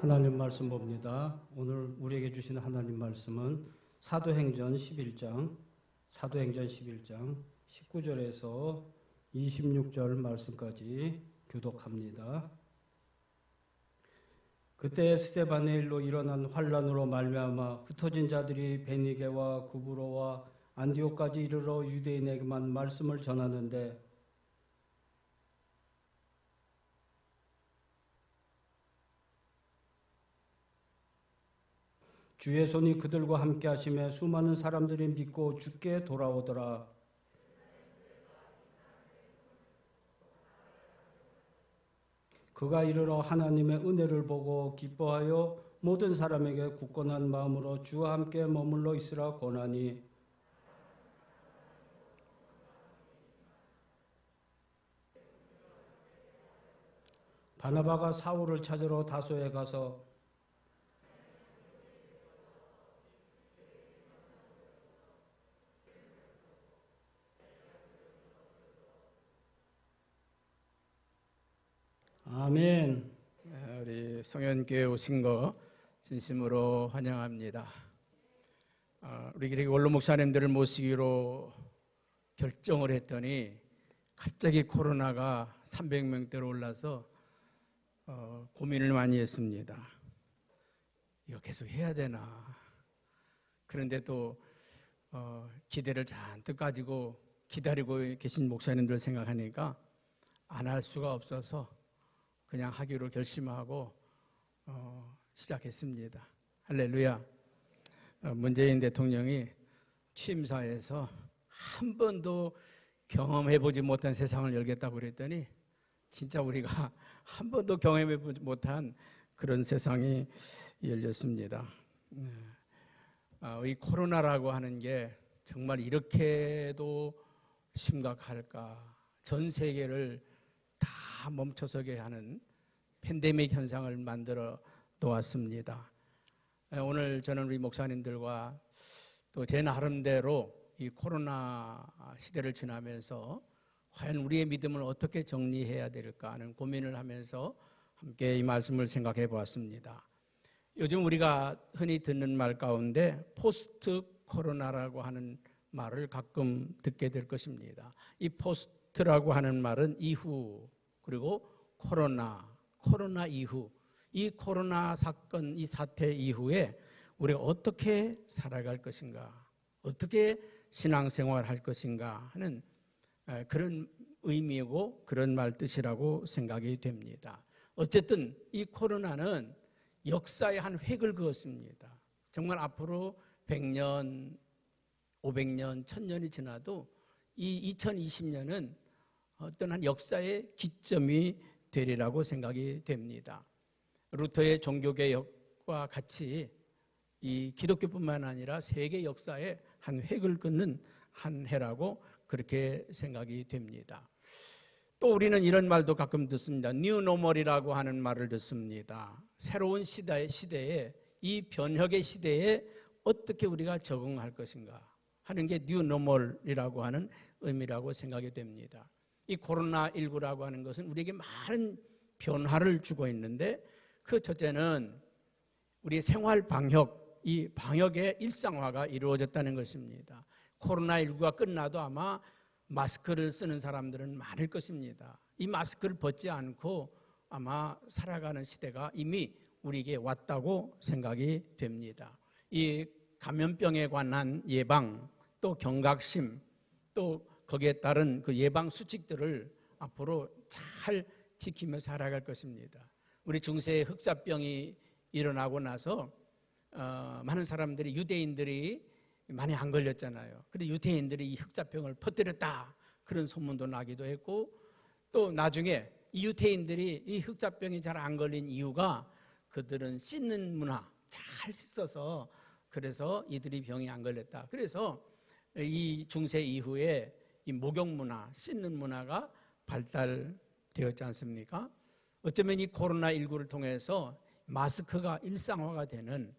하나님 말씀 봅니다. 오늘 우리에게 주시는 하나님 말씀은 사도행전 11장, 사도행전 11장 19절에서 26절 말씀까지 교독합니다. 그때 스테반의 일로 일어난 환란으로 말미암아 흩어진 자들이 베니게와 구브로와 안디오까지 이르러 유대인에게만 말씀을 전하는데 주의 손이 그들과 함께 하심에 수많은 사람들이 믿고 주께 돌아오더라. 그가 이르러 하나님의 은혜를 보고 기뻐하여 모든 사람에게 굳건한 마음으로 주와 함께 머물러 있으라 권하니 바나바가 사울을 찾으러 다소에 가서 아멘. 네, 우리 성현교회 오신 거 진심으로 환영합니다. 아, 우리 기리 원로 목사님들을 모시기로 결정을 했더니 갑자기 코로나가 300명대로 올라서 어, 고민을 많이 했습니다. 이거 계속 해야 되나? 그런데 또 어, 기대를 잔뜩 가지고 기다리고 계신 목사님들 생각하니까 안 할 수가 없어서 그냥 하기로 결심하고 어, 시작했습니다. 할렐루야. 어, 문재인 대통령이 취임사에서 한 번도 경험해보지 못한 세상을 열겠다고 그랬더니 진짜 우리가 한 번도 경험해보지 못한 그런 세상이 열렸습니다. 네. 아, 이 코로나라고 하는 게 정말 이렇게도 심각할까? 전 세계를 다 멈춰서게 하는 팬데믹 현상을 만들어 놓았습니다. 에, 오늘 저는 우리 목사님들과 또 제 나름대로 이 코로나 시대를 지나면서 과연 우리의 믿음을 어떻게 정리해야 될까 하는 고민을 하면서 함께 이 말씀을 생각해 보았습니다. 요즘 우리가 흔히 듣는 말 가운데 포스트 코로나라고 하는 말을 가끔 듣게 될 것입니다. 이 포스트라고 하는 말은 이후 그리고 코로나, 코로나 이후, 이 코로나 사건, 이 사태 이후에 우리가 어떻게 살아갈 것인가, 어떻게 신앙생활 할 것인가 하는 그런 의미고 그런 말 뜻이라고 생각이 됩니다. 어쨌든 이 코로나는 역사의 한 획을 그었습니다. 정말 앞으로 100년, 500년, 1000년이 지나도 이 2020년은 어떤 한 역사의 기점이 되리라고 생각이 됩니다. 루터의 종교개혁과 같이 이 기독교뿐만 아니라 세계 역사의 한 획을 긋는 한 해라고 그렇게 생각이 됩니다. 또 우리는 이런 말도 가끔 듣습니다. 뉴 노멀이라고 하는 말을 듣습니다. 새로운 시대, 시대에 이 변혁의 시대에 어떻게 우리가 적응할 것인가 하는 게 뉴 노멀이라고 하는 의미라고 생각이 됩니다. 이 코로나19라고 하는 것은 우리에게 많은 변화를 주고 있는데 그 첫째는 우리 생활 방역, 이 방역의 일상화가 이루어졌다는 것입니다. 코로나19가 끝나도 아마 마스크를 쓰는 사람들은 많을 것입니다. 이 마스크를 벗지 않고 아마 살아가는 시대가 이미 우리에게 왔다고 생각이 됩니다. 이 감염병에 관한 예방, 또 경각심, 또 거기에 따른 그 예방 수칙들을 앞으로 잘 지키며 살아갈 것입니다. 우리 중세에 흑사병이 일어나고 나서 어, 많은 사람들이 유대인들이 많이 안 걸렸잖아요. 근데 유대인들이 이 흑사병을 퍼뜨렸다 그런 소문도 나기도 했고 또 나중에 이 유대인들이 이 흑사병이 잘 안 걸린 이유가 그들은 씻는 문화 잘 씻어서 그래서 이들이 병이 안 걸렸다. 그래서 이 중세 이후에 이 목욕 문화, 씻는 문화가 발달되었지 않습니까? 어쩌면 이 코로나 19를 통해서 마스크가 일상화가 되는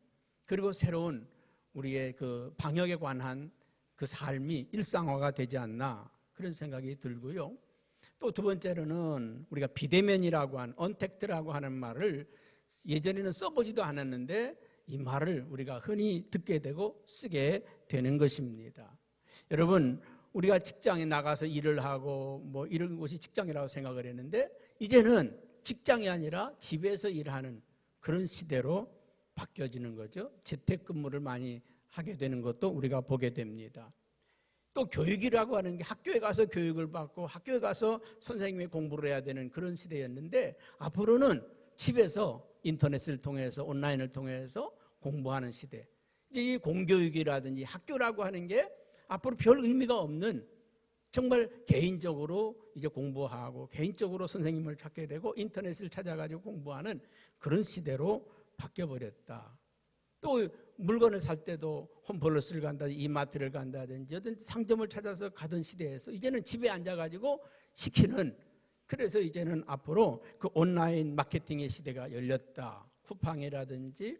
그리고 새로운 우리의 그 방역에 관한 그 삶이 일상화가 되지 않나 그런 생각이 들고요. 또 두 번째로는 우리가 비대면이라고 한 언택트라고 하는 말을 예전에는 써보지도 않았는데 이 말을 우리가 흔히 듣게 되고 쓰게 되는 것입니다. 여러분, 우리가 직장에 나가서 일을 하고 뭐 이런 곳이 직장이라고 생각을 했는데 이제는 직장이 아니라 집에서 일하는 그런 시대로 바뀌어지는 거죠. 재택근무를 많이 하게 되는 것도 우리가 보게 됩니다. 또 교육이라고 하는 게 학교에 가서 교육을 받고 학교에 가서 선생님이 공부를 해야 되는 그런 시대였는데 앞으로는 집에서 인터넷을 통해서 온라인을 통해서 공부하는 시대. 이 공교육이라든지 학교라고 하는 게 앞으로 별 의미가 없는 정말 개인적으로 이제 공부하고 개인적으로 선생님을 찾게 되고 인터넷을 찾아가지고 공부하는 그런 시대로 바뀌어 버렸다. 또 물건을 살 때도 홈플러스를 간다든지 이마트를 간다든지 어떤 상점을 찾아서 가던 시대에서 이제는 집에 앉아가지고 시키는 그래서 이제는 앞으로 그 온라인 마케팅의 시대가 열렸다. 쿠팡이라든지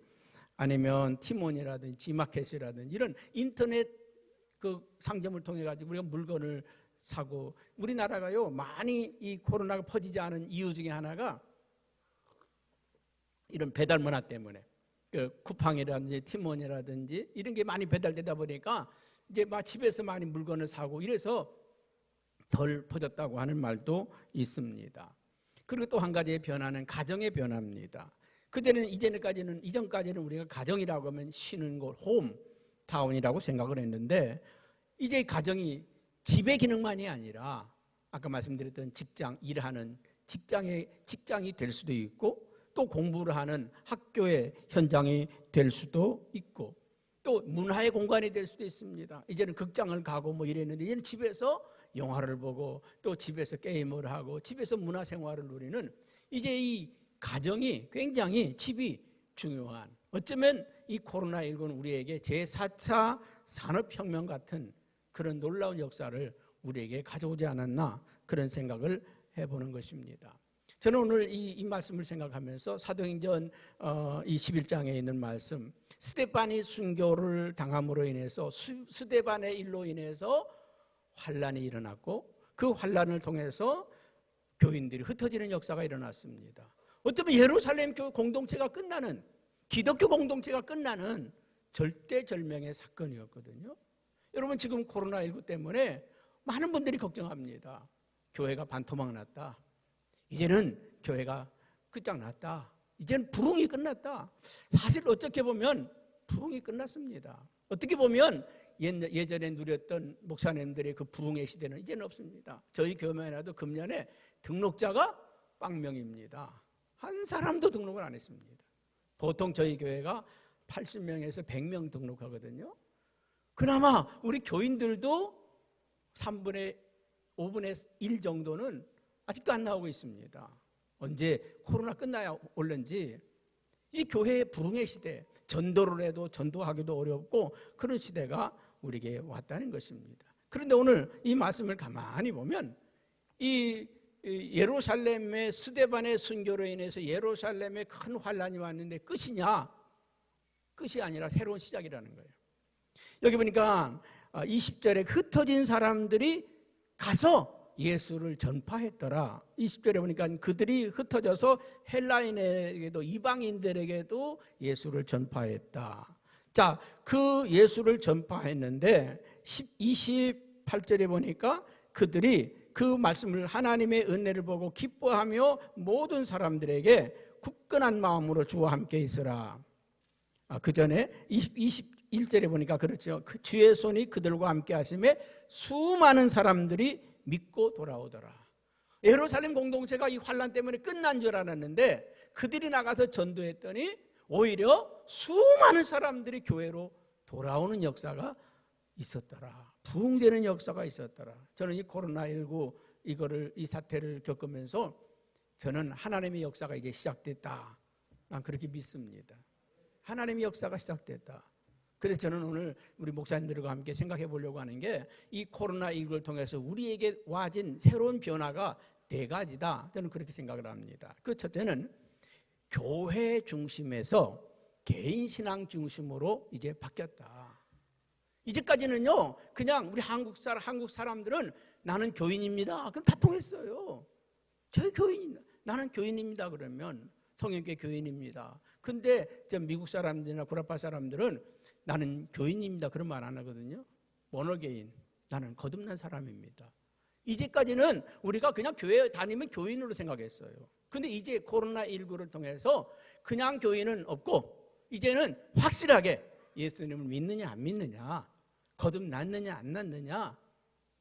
아니면 티몬이라든지 지마켓이라든지 이런 인터넷 그 상점을 통해 가지고 우리가 물건을 사고 우리나라가요 많이 이 코로나가 퍼지지 않은 이유 중에 하나가 이런 배달 문화 때문에 그 쿠팡이라든지 티몬이라든지 이런 게 많이 배달되다 보니까 이제 막 집에서 많이 물건을 사고 이래서 덜 퍼졌다고 하는 말도 있습니다. 그리고 또 한 가지의 변화는 가정의 변화입니다. 그때는 이전까지는 이전까지는 우리가 가정이라고 하면 쉬는 곳, 홈 타운이라고 생각을 했는데 이제 가정이 집의 기능만이 아니라 아까 말씀드렸던 직장 일하는 직장의 직장이 될 수도 있고 또 공부를 하는 학교의 현장이 될 수도 있고 또 문화의 공간이 될 수도 있습니다. 이제는 극장을 가고 뭐 이랬는데 이제는 집에서 영화를 보고 또 집에서 게임을 하고 집에서 문화 생활을 누리는 이제 이 가정이 굉장히 집이 중요한 어쩌면 이 코로나19는 우리에게 제4차 산업혁명 같은 그런 놀라운 역사를 우리에게 가져오지 않았나 그런 생각을 해보는 것입니다. 저는 오늘 이, 이 말씀을 생각하면서 사도행전 어, 이 11장에 있는 말씀 스테반이 순교를 당함으로 인해서 수, 스테반의 일로 인해서 환란이 일어났고 그 환란을 통해서 교인들이 흩어지는 역사가 일어났습니다. 어쩌면 예루살렘 교회 공동체가 끝나는 기독교 공동체가 끝나는 절대절명의 사건이었거든요. 여러분 지금 코로나19 때문에 많은 분들이 걱정합니다. 교회가 반토막 났다. 이제는 교회가 끝장났다. 이제는 부흥이 끝났다. 사실 어떻게 보면 부흥이 끝났습니다. 어떻게 보면 옛- 예전에 누렸던 목사님들의 그 부흥의 시대는 이제는 없습니다. 저희 교회만이라도 금년에 등록자가 빵명입니다. 한 사람도 등록을 안 했습니다. 보통 저희 교회가 80명에서 100명 등록하거든요. 그나마 우리 교인들도 3분의 5분의 1 정도는 아직도 안 나오고 있습니다. 언제 코로나 끝나야 올는지 이 교회의 부흥의 시대, 전도를 해도 전도하기도 어렵고 그런 시대가 우리에게 왔다는 것입니다. 그런데 오늘 이 말씀을 가만히 보면 이이 예루살렘의 스데반의 순교로 인해서 예루살렘에 큰 환란이 왔는데 끝이냐? 끝이 아니라 새로운 시작이라는 거예요. 여기 보니까 20절에 흩어진 사람들이 가서 예수를 전파했더라. 20절에 보니까 그들이 흩어져서 헬라인에게도 이방인들에게도 예수를 전파했다. 자, 그 예수를 전파했는데 28절에 보니까 그들이 그 말씀을 하나님의 은혜를 보고 기뻐하며 모든 사람들에게 굳건한 마음으로 주와 함께 있으라. 아, 그 전에 20, 21절에 보니까 그렇죠. 그 주의 손이 그들과 함께 하심에 수많은 사람들이 믿고 돌아오더라. 예루살렘 공동체가 이 환란 때문에 끝난 줄 알았는데 그들이 나가서 전도했더니 오히려 수많은 사람들이 교회로 돌아오는 역사가 있었더라. 부흥되는 역사가 있었더라. 저는 이 코로나19 이거를 이 사태를 겪으면서 저는 하나님의 역사가 이제 시작됐다. 난 그렇게 믿습니다. 하나님의 역사가 시작됐다. 그래서 저는 오늘 우리 목사님들과 함께 생각해 보려고 하는 게 이 코로나19를 통해서 우리에게 와진 새로운 변화가 네 가지다. 저는 그렇게 생각을 합니다. 그 첫째는 교회 중심에서 개인 신앙 중심으로 이제 바뀌었다. 이제까지는요, 그냥 우리 한국 사람, 한국 사람들은 나는 교인입니다. 그럼 다 통했어요. 저희 교인, 나는 교인입니다. 그러면 성형교 교인입니다. 근데 저 미국 사람들이나 구라파 사람들은 나는 교인입니다. 그런 말 안 하거든요. 원어게인. 나는 거듭난 사람입니다. 이제까지는 우리가 그냥 교회 다니면 교인으로 생각했어요. 근데 이제 코로나19를 통해서 그냥 교인은 없고 이제는 확실하게 예수님을 믿느냐 안 믿느냐 거듭났느냐 안 났느냐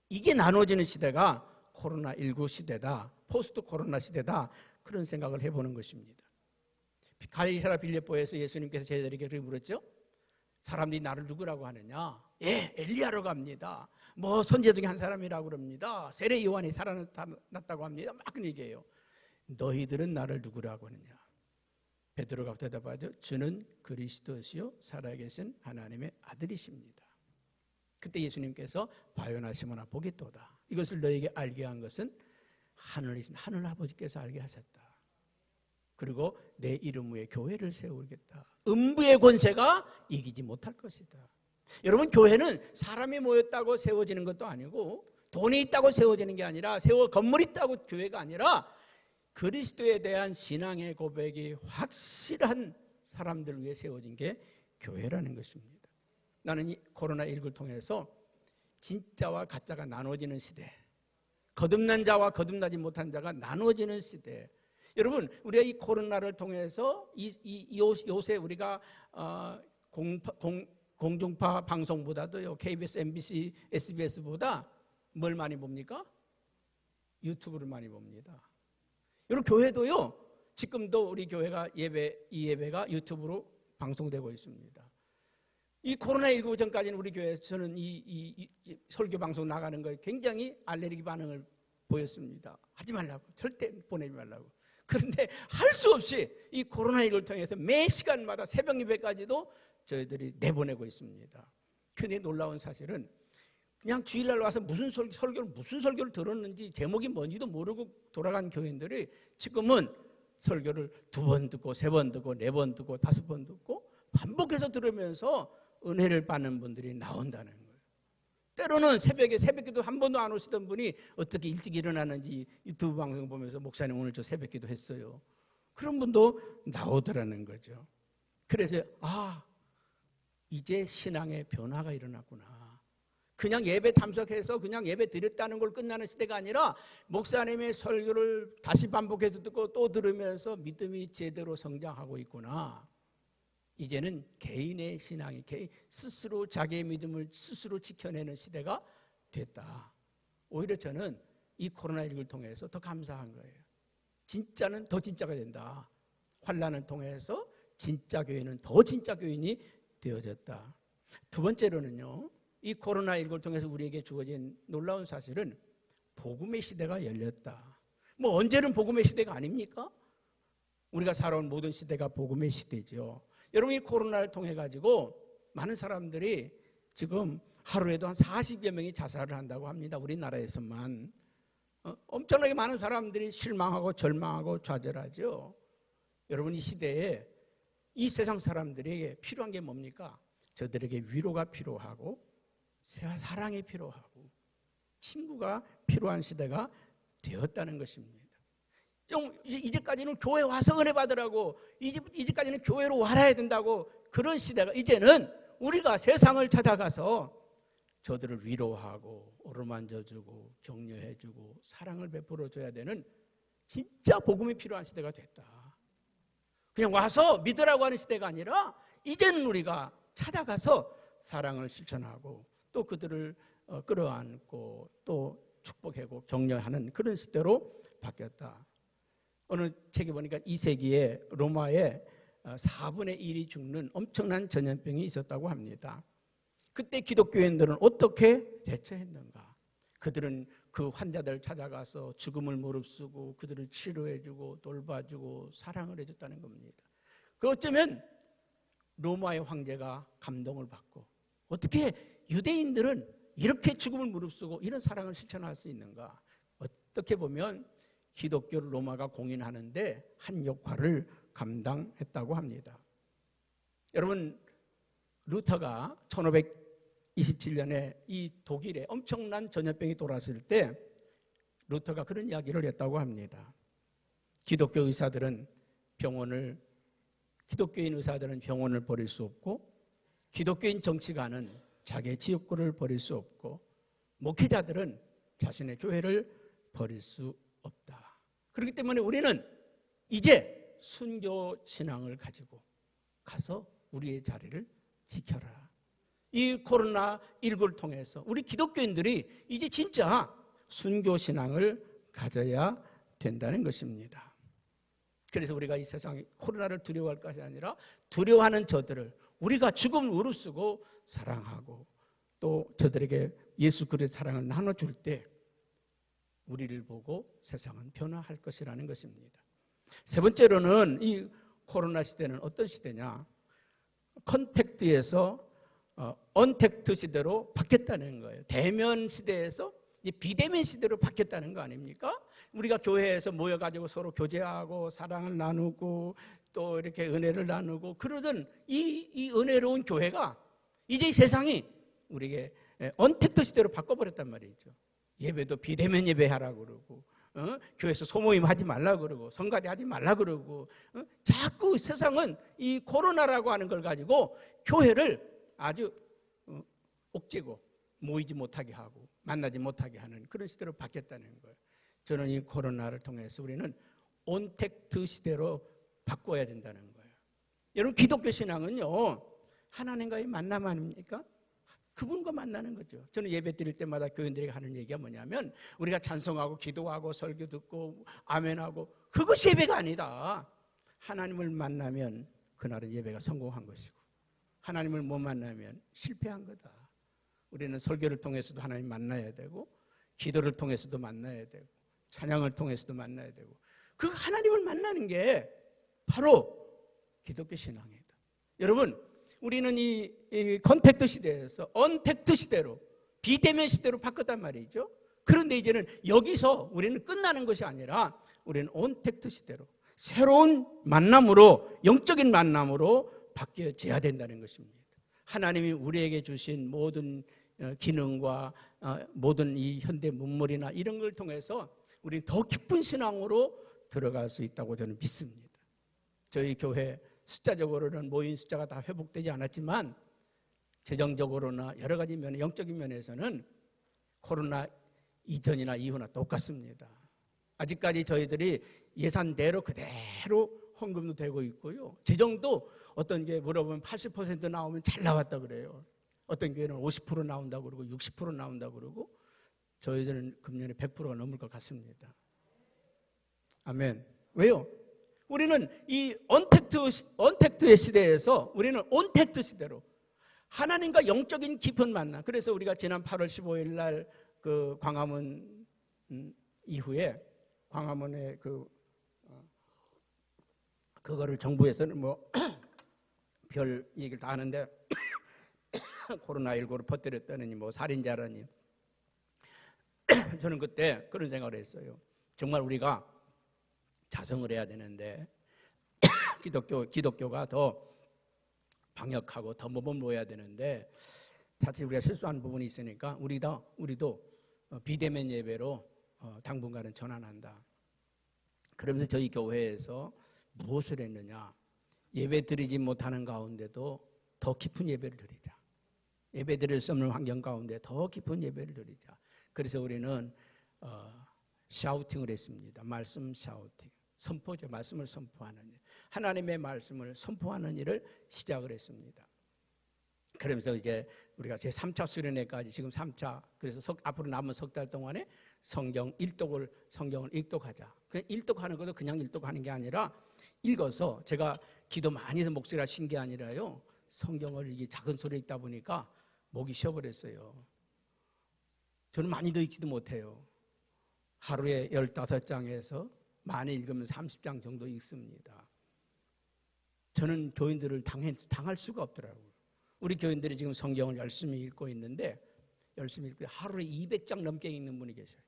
이게 나눠지는 시대가 코로나19 시대다. 포스트 코로나 시대다. 그런 생각을 해보는 것입니다. 갈리사라 빌레보에서 예수님께서 제자들에게 그렇게 물었죠. 사람들이 나를 누구라고 하느냐? 예, 엘리야로 갑니다. 뭐 선제 중에 한 사람이라고 그럽니다. 세례 요한이 살아났다고 합니다. 막 그런 얘기해요. 너희들은 나를 누구라고 하느냐? 베드로가 대답하죠. 주는 그리스도시요 살아계신 하나님의 아들이십니다. 그때 예수님께서 바요나 시모나 보겠도다. 이것을 너에게 알게 한 것은 하늘이신 하늘 아버지께서 알게 하셨다. 그리고 내 이름 위에 교회를 세우겠다. 음부의 권세가 이기지 못할 것이다. 여러분 교회는 사람이 모였다고 세워지는 것도 아니고 돈이 있다고 세워지는 게 아니라 세워 건물 있다고 교회가 아니라 그리스도에 대한 신앙의 고백이 확실한 사람들 위해 세워진 게 교회라는 것입니다. 나는 이 코로나19를 통해서 진짜와 가짜가 나눠지는 시대, 거듭난 자와 거듭나지 못한 자가 나눠지는 시대. 여러분, 우리가 이 코로나를 통해서 이, 이 요, 요새 우리가 어, 공, 공, 공중파 방송보다도요, KBS, MBC, SBS보다 뭘 많이 봅니까? 유튜브를 많이 봅니다. 여러분, 교회도요, 지금도 우리 교회가 예배, 이 예배가 유튜브로 방송되고 있습니다. 이 코로나19 전까지는 우리 교회에서는 이, 이, 이 설교 방송 나가는 거에 굉장히 알레르기 반응을 보였습니다. 하지 말라고. 절대 보내지 말라고. 그런데 할 수 없이 이 코로나19를 통해서 매 시간마다 새벽 예배까지도 저희들이 내보내고 있습니다. 근데 놀라운 사실은 그냥 주일날 와서 무슨 설, 설교를 무슨 설교를 들었는지 제목이 뭔지도 모르고 돌아간 교인들이 지금은 설교를 두 번 듣고 세 번 듣고 네 번 듣고 다섯 번 듣고 반복해서 들으면서 은혜를 받는 분들이 나온다는 거예요. 때로는 새벽에 새벽기도 한 번도 안 오시던 분이 어떻게 일찍 일어나는지 유튜브 방송 보면서 목사님 오늘 저 새벽기도 했어요. 그런 분도 나오더라는 거죠. 그래서 아 이제 신앙의 변화가 일어났구나. 그냥 예배 참석해서 그냥 예배 드렸다는 걸 끝나는 시대가 아니라 목사님의 설교를 다시 반복해서 듣고 또 들으면서 믿음이 제대로 성장하고 있구나. 이제는 개인의 신앙이 스스로 자기의 믿음을 스스로 지켜내는 시대가 됐다. 오히려 저는 이 코로나19를 통해서 더 감사한 거예요. 진짜는 더 진짜가 된다. 환란을 통해서 진짜 교회는 더 진짜 교인이 되어졌다. 두 번째로는요. 이 코로나19를 통해서 우리에게 주어진 놀라운 사실은 복음의 시대가 열렸다. 뭐 언제는 복음의 시대가 아닙니까? 우리가 살아온 모든 시대가 복음의 시대죠. 여러분 이 코로나를 통해 가지고 많은 사람들이 지금 하루에도 한 40여 명이 자살을 한다고 합니다. 우리나라에서만. 어, 엄청나게 많은 사람들이 실망하고 절망하고 좌절하죠. 여러분 이 시대에 이 세상 사람들에게 필요한 게 뭡니까? 저들에게 위로가 필요하고 사랑이 필요하고 친구가 필요한 시대가 되었다는 것입니다. 좀 이제까지는 교회 와서 은혜 받으라고 이제 이제까지는 교회로 와야 된다고 그런 시대가 이제는 우리가 세상을 찾아가서 저들을 위로하고 어루만져주고 격려해주고 사랑을 베풀어줘야 되는 진짜 복음이 필요한 시대가 됐다. 그냥 와서 믿으라고 하는 시대가 아니라 이제는 우리가 찾아가서 사랑을 실천하고 또 그들을 어, 끌어안고 또 축복하고 격려하는 그런 시대로 바뀌었다. 어느 책에 보니까 이 세기에 로마에 4분의 1이 죽는 엄청난 전염병이 있었다고 합니다. 그때 기독교인들은 어떻게 대처했는가? 그들은 그 환자들 찾아가서 죽음을 무릅쓰고 그들을 치료해주고 돌봐주고 사랑을 해줬다는 겁니다. 그 어쩌면 로마의 황제가 감동을 받고 어떻게 유대인들은 이렇게 죽음을 무릅쓰고 이런 사랑을 실천할 수 있는가? 어떻게 보면 기독교를 로마가 공인하는데 한 역할을 감당했다고 합니다. 여러분 루터가 1527년에 이 독일에 엄청난 전염병이 돌았을 때 루터가 그런 이야기를 했다고 합니다. 기독교 의사들은 병원을 기독교인 의사들은 병원을 버릴 수 없고 기독교인 정치가는 자기의 지역구를 버릴 수 없고 목회자들은 자신의 교회를 버릴 수. 그렇기 때문에 우리는 이제 순교 신앙을 가지고 가서 우리의 자리를 지켜라. 이 코로나 19를 통해서 우리 기독교인들이 이제 진짜 순교 신앙을 가져야 된다는 것입니다. 그래서 우리가 이 세상에 코로나를 두려워할 것이 아니라 두려워하는 저들을 우리가 죽음을 우르쓰고 사랑하고 또 저들에게 예수 그리스도의 사랑을 나눠 줄 때 우리를 보고 세상은 변화할 것이라는 것입니다. 세 번째로는 이 코로나 시대는 어떤 시대냐? 컨택트에서 어, 언택트 시대로 바뀌었다는 거예요. 대면 시대에서 이 비대면 시대로 바뀌었다는 거 아닙니까? 우리가 교회에서 모여가지고 서로 교제하고 사랑을 나누고 또 이렇게 은혜를 나누고 그러던 이, 이 은혜로운 교회가 이제 이 세상이 우리에게 언택트 시대로 바꿔버렸단 말이죠. 예배도 비대면 예배하라고 그러고 어? 교회에서 소모임 하지 말라 그러고 성가대 하지 말라 그러고 어? 자꾸 세상은 이 코로나라고 하는 걸 가지고 교회를 아주 어, 옥죄고 모이지 못하게 하고 만나지 못하게 하는 그런 시대로 바뀌었다는 거예요. 저는 이 코로나를 통해서 우리는 온택트 시대로 바꿔야 된다는 거예요. 여러분 기독교 신앙은요 하나님과의 만남 아닙니까? 그분과 만나는 거죠. 저는 예배 드릴 때마다 교인들에게 하는 얘기가 뭐냐면 우리가 찬송하고 기도하고 설교 듣고 아멘하고 그것이 예배가 아니다. 하나님을 만나면 그날은 예배가 성공한 것이고 하나님을 못 만나면 실패한 거다. 우리는 설교를 통해서도 하나님 만나야 되고 기도를 통해서도 만나야 되고 찬양을 통해서도 만나야 되고 그 하나님을 만나는 게 바로 기독교 신앙이다. 여러분 우리는 이, 이 컨택트 시대에서 언택트 시대로 비대면 시대로 바꿨단 말이죠. 그런데 이제는 여기서 우리는 끝나는 것이 아니라 우리는 온택트 시대로 새로운 만남으로 영적인 만남으로 바뀌어져야 된다는 것입니다. 하나님이 우리에게 주신 모든 어, 기능과 어, 모든 이 현대 문물이나 이런 걸 통해서 우리는 더 깊은 신앙으로 들어갈 수 있다고 저는 믿습니다. 저희 교회 숫자적으로는 모인 숫자가 다 회복되지 않았지만 재정적으로나 여러 가지 면, 영적인 면에서는 코로나 이전이나 이후나 똑같습니다. 아직까지 저희들이 예산대로 그대로 헌금도 되고 있고요. 재정도 어떤 게 물어보면 80% 나오면 잘 나왔다 그래요. 어떤 교회는 50% 나온다 그러고 60% 나온다 그러고 저희들은 금년에 100%가 넘을 것 같습니다. 아멘. 왜요? 우리는 이 언택트 언택트의 시대에서 우리는 온택트 시대로 하나님과 영적인 깊은 만남. 그래서 우리가 지난 8월 15일 날 그 광화문 음, 이후에 광화문에 그 어, 그거를 정부에서는 뭐 별 얘기를 다 하는데 코로나 19를 퍼뜨렸다느니 뭐 살인자라니 저는 그때 그런 생각을 했어요. 정말 우리가 자성을 해야 되는데 기독교 기독교가 더 방역하고 더 모범보여야 되는데 사실 우리가 실수하는 부분이 있으니까 우리도 우리도 어, 비대면 예배로 어, 당분간은 전환한다. 그러면서 저희 교회에서 무엇을 했느냐? 예배 드리지 못하는 가운데도 더 깊은 예배를 드리자. 예배 드릴 수 없는 환경 가운데 더 깊은 예배를 드리자. 그래서 우리는 어, 샤우팅을 했습니다. 말씀 샤우팅. 선포죠. 말씀을 선포하는 일. 하나님의 말씀을 선포하는 일을 시작을 했습니다. 그러면서 이제 우리가 제 3차 수련회까지 지금 3차 그래서 석, 앞으로 남은 석 달 동안에 성경 일독을 성경을 일독하자. 그 일독하는 것도 그냥 일독하는 게 아니라 읽어서 제가 기도 많이 해서 목소리가 쉰게 아니라요. 성경을 이게 작은 소리 읽다 보니까 목이 쉬어버렸어요. 저는 많이도 읽지도 못해요. 하루에 15장에서 많이 읽으면 30장 정도 읽습니다. 저는 교인들을 당할, 당할 수가 없더라고요. 우리 교인들이 지금 성경을 열심히 읽고 있는데 열심히 읽고 하루에 200장 넘게 읽는 분이 계셔요.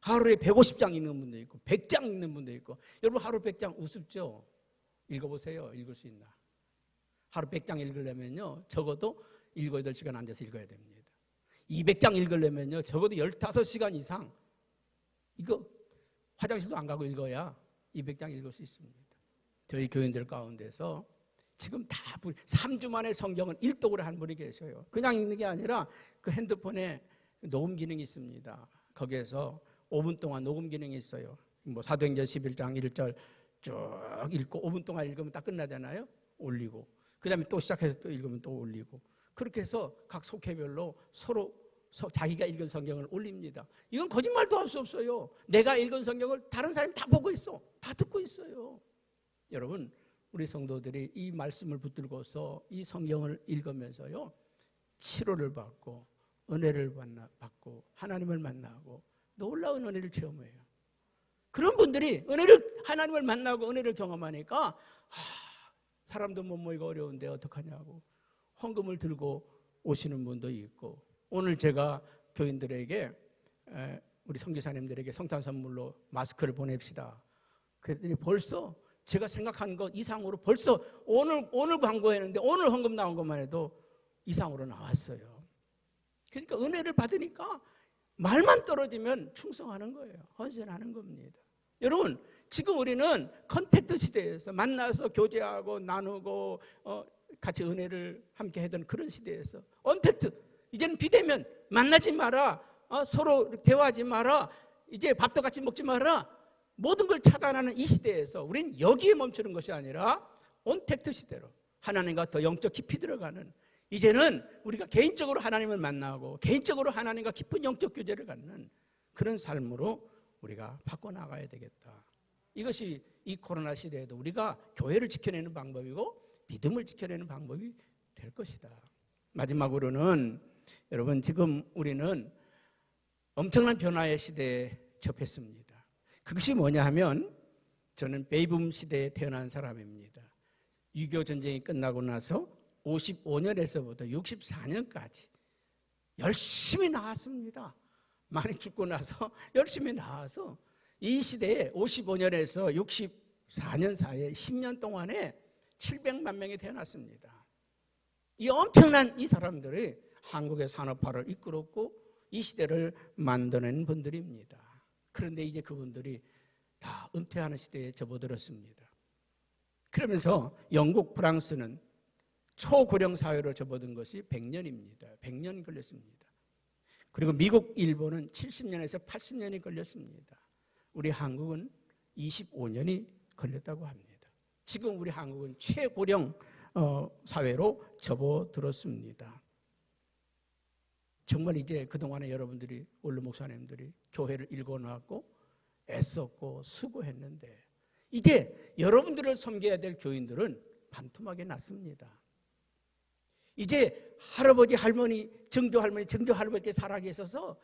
하루에 150장 읽는 분도 있고 100장 읽는 분도 있고 여러분 하루 100장 우습죠? 읽어보세요. 읽을 수 있나? 하루 100장 읽으려면요 적어도 7, 8시간 앉아서 읽어야 됩니다. 200장 읽으려면요 적어도 15시간 이상 이거 화장실도 안 가고 읽어야 200장 읽을 수 있습니다. 저희 교인들 가운데서 지금 다 3주 만에 성경을 일독을 한 분이 계셔요. 그냥 읽는 게 아니라 그 핸드폰에 녹음 기능이 있습니다. 거기에서 5분 동안 녹음 기능이 있어요. 뭐 사도행전 11장 1절 쭉 읽고 5분 동안 읽으면 딱 끝나잖아요. 올리고 그다음에 또 시작해서 또 읽으면 또 올리고 그렇게 해서 각 속회별로 서로 서- 자기가 읽은 성경을 올립니다. 이건 거짓말도 할 수 없어요. 내가 읽은 성경을 다른 사람이 다 보고 있어. 다 듣고 있어요. 여러분, 우리 성도들이 이 말씀을 붙들고서 이 성경을 읽으면서요. 치료를 받고 은혜를 만나, 받고 하나님을 만나고 놀라운 은혜를 체험해요. 그런 분들이 은혜를 하나님을 만나고 은혜를 경험하니까 아, 사람도 못 모이고 어려운데 어떡하냐고 헌금을 들고 오시는 분도 있고 오늘 제가 교인들에게 에, 우리 성기사님들에게 성탄 선물로 마스크를 보냅시다. 그랬더니 벌써 제가 생각한 것 이상으로 벌써 오늘 오늘 광고했는데 오늘 헌금 나온 것만 해도 이상으로 나왔어요. 그러니까 은혜를 받으니까 말만 떨어지면 충성하는 거예요. 헌신하는 겁니다. 여러분 지금 우리는 컨택트 시대에서 만나서 교제하고 나누고 어, 같이 은혜를 함께 하던 그런 시대에서 언택트 이제는 비대면 만나지 마라 어, 서로 대화하지 마라 이제 밥도 같이 먹지 마라 모든 걸 차단하는 이 시대에서 우리는 여기에 멈추는 것이 아니라 온택트 시대로 하나님과 더 영적 깊이 들어가는 이제는 우리가 개인적으로 하나님을 만나고 개인적으로 하나님과 깊은 영적 교제를 갖는 그런 삶으로 우리가 바꿔나가야 되겠다. 이것이 이 코로나 시대에도 우리가 교회를 지켜내는 방법이고 믿음을 지켜내는 방법이 될 것이다. 마지막으로는 여러분 지금 우리는 엄청난 변화의 시대에 접했습니다. 그것이 뭐냐 하면 저는 베이붐 시대에 태어난 사람입니다. 6.25 전쟁이 끝나고 나서 55년에서부터 64년까지 열심히 나왔습니다. 많이 죽고 나서 열심히 나와서 이 시대에 55년에서 64년 사이에 10년 동안에 700만 명이 태어났습니다. 이 엄청난 이 사람들이 한국의 산업화를 이끌었고 이 시대를 만들어낸 분들입니다. 그런데 이제 그분들이 다 은퇴하는 시대에 접어들었습니다. 그러면서 영국, 프랑스는 초고령 사회로 접어든 것이 100년입니다. 100년 걸렸습니다. 그리고 미국, 일본은 70년에서 80년이 걸렸습니다. 우리 한국은 25년이 걸렸다고 합니다. 지금 우리 한국은 최고령 어, 사회로 접어들었습니다. 정말 이제 그동안에 여러분들이 원로 목사님들이 교회를 읽어놨고 애썼고 수고했는데 이제 여러분들을 섬겨야 될 교인들은 반토막이 났습니다. 이제 할아버지 할머니 증조 할머니 증조 할아버지 살아 계셔서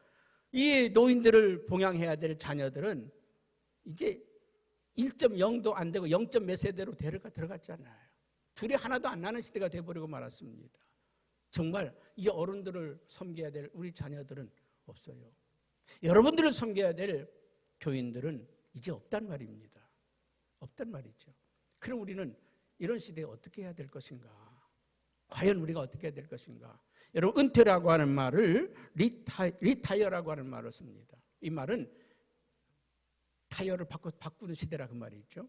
이 노인들을 봉양해야 될 자녀들은 이제 1.0도 안 되고 0. 몇 세대로 데려가 들어갔잖아요. 둘이 하나도 안 나는 시대가 돼버리고 말았습니다. 정말 이 어른들을 섬겨야 될 우리 자녀들은 없어요. 여러분들을 섬겨야 될 교인들은 이제 없단 말입니다. 없단 말이죠. 그럼 우리는 이런 시대에 어떻게 해야 될 것인가? 과연 우리가 어떻게 해야 될 것인가? 여러분 은퇴라고 하는 말을 리타, 리타이어라고 하는 말을 씁니다. 이 말은 타이어를 바꾸, 바꾸는 시대라 그 말이 있죠.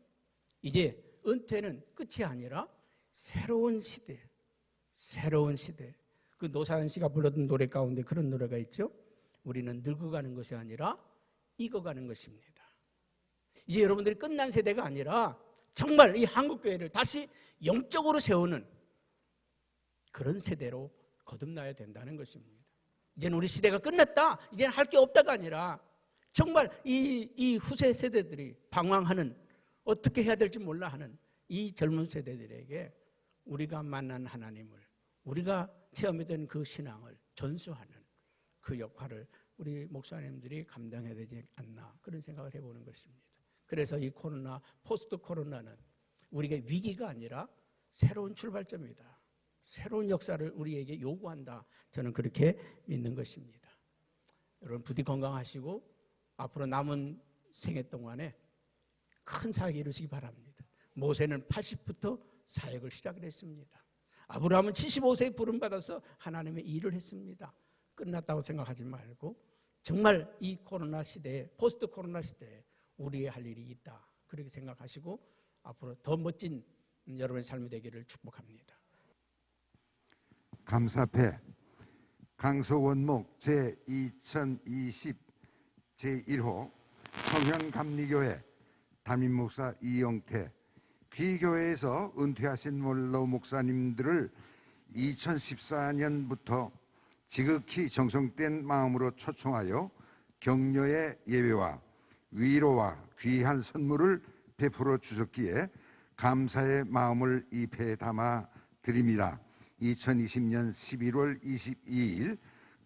이제 은퇴는 끝이 아니라 새로운 시대, 새로운 시대. 그 노사연 씨가 불렀던 노래 가운데 그런 노래가 있죠. 우리는 늙어가는 것이 아니라 익어가는 것입니다. 이제 여러분들이 끝난 세대가 아니라 정말 이 한국 교회를 다시 영적으로 세우는 그런 세대로 거듭나야 된다는 것입니다. 이제는 우리 시대가 끝났다. 이제는 할 게 없다가 아니라 정말 이, 이 후세 세대들이 방황하는 어떻게 해야 될지 몰라 하는 이 젊은 세대들에게 우리가 만난 하나님을 우리가 체험했던 그 신앙을 전수하는 그 역할을 우리 목사님들이 감당해야 되지 않나 그런 생각을 해보는 것입니다. 그래서 이 코로나 포스트 코로나는 우리에게 위기가 아니라 새로운 출발점이다. 새로운 역사를 우리에게 요구한다. 저는 그렇게 믿는 것입니다. 여러분 부디 건강하시고 앞으로 남은 생애 동안에 큰 사역 이루시기 바랍니다. 모세는 80부터 사역을 시작을 했습니다. 아브라함은 75세에 부름 받아서 하나님의 일을 했습니다. 끝났다고 생각하지 말고 정말 이 코로나 시대에 포스트 코로나 시대에 우리의 할 일이 있다. 그렇게 생각하시고 앞으로 더 멋진 여러분의 삶이 되기를 축복합니다. 감사패 강서원목 제2020 제1호 성현감리교회 담임 목사 이영태 귀교회에서 은퇴하신 원로 목사님들을 2014년부터 지극히 정성된 마음으로 초청하여 격려의 예배와 위로와 귀한 선물을 베풀어 주셨기에 감사의 마음을 입에 담아 드립니다. 2020년 11월 22일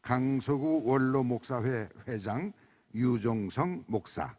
강서구 원로 목사회 회장 유종성 목사